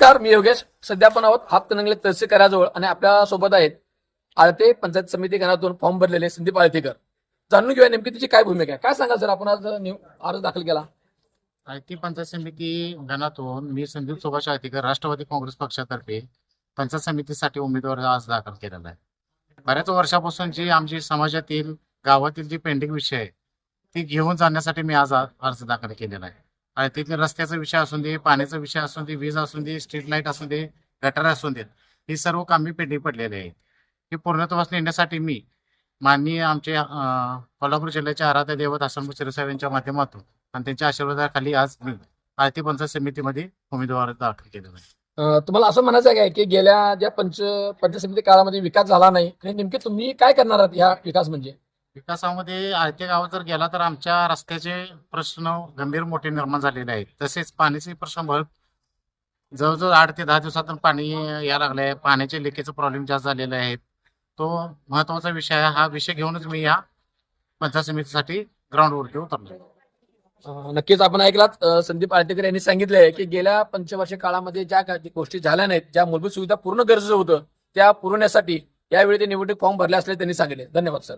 नमस्कार मी योगेश. सध्या आपण आहोत हातकणंगले तहसीलकराजवळ आणि आपल्यासोबत आहेत आळते पंचायत समिती गणातून फॉर्म भरलेले संदीप आळतेकर. जाणून घेऊया नेमकी तिची काय भूमिका आहे. काय सांगाल सर आपण आज न्यू- अर्ज दाखल केला? आळती पंचायत समिती गणातून मी संदीप सुभाष आळतीकर राष्ट्रवादी काँग्रेस पक्षातर्फे पंचायत समितीसाठी उमेदवार आज दाखल केलेला आहे. बऱ्याच वर्षापासून जी आमची समाजातील गावातील जी पेंडिंग विषय आहे ती घेऊन जाण्यासाठी मी आज अर्ज दाखल केलेला आहे. आळतीतील रस्त्याचा विषय असून दे पाण्याचा विषय असून दे वीज असून दे स्ट्रीट लाइट असून दे गटर असून देत ही सर्व कामे पेंडिंग पडलेली आहेत. हे पूर्णत्वास नेण्यासाठी मी माननीय आमचे कोल्हापूर जिल्ह्याच्या आराध्य दैवत हसन शिरसाहेब यांच्या माध्यमातून आणि त्यांच्या आशीर्वादाखाली आज मी आरती पंचायत समितीमध्ये उमेदवार दाखल केलेला आहे. तुम्हाला असं म्हणायचं आहे काय की गेल्या ज्या पंच पंचायत समिती काळामध्ये विकास झाला नाही आणि नेमके तुम्ही काय करणार आहात ह्या विकास म्हणजे? विकासामध्ये आयत्या गावात जर गेला तर आमच्या रस्त्याचे प्रश्न गंभीर मोठे निर्माण झालेले आहेत. तसेच पाण्याचे प्रश्न भर जवळजवळ आठ ते दहा दिवसातून पाणी यायला लागले आहे पाण्याचे लिकेचे प्रॉब्लेम जास्त झालेले आहेत. तो महत्त्वाचा विषय आहे. हा विषय घेऊनच मी या पंचायत समितीसाठी ग्राउंडवरती उतरलो नक्कीच आपण ऐकलात. संदीप आळतेकर यांनी सांगितलंय की गेल्या पंचवर्ष काळामध्ये ज्या काही गोष्टी झाल्या नाहीत ज्या मूलभूत सुविधा पूर्ण गरजेचं होतं त्या पुरवण्यासाठी यावेळी ते निवडणूक फॉर्म भरले असले त्यांनी सांगितले धन्यवाद सर.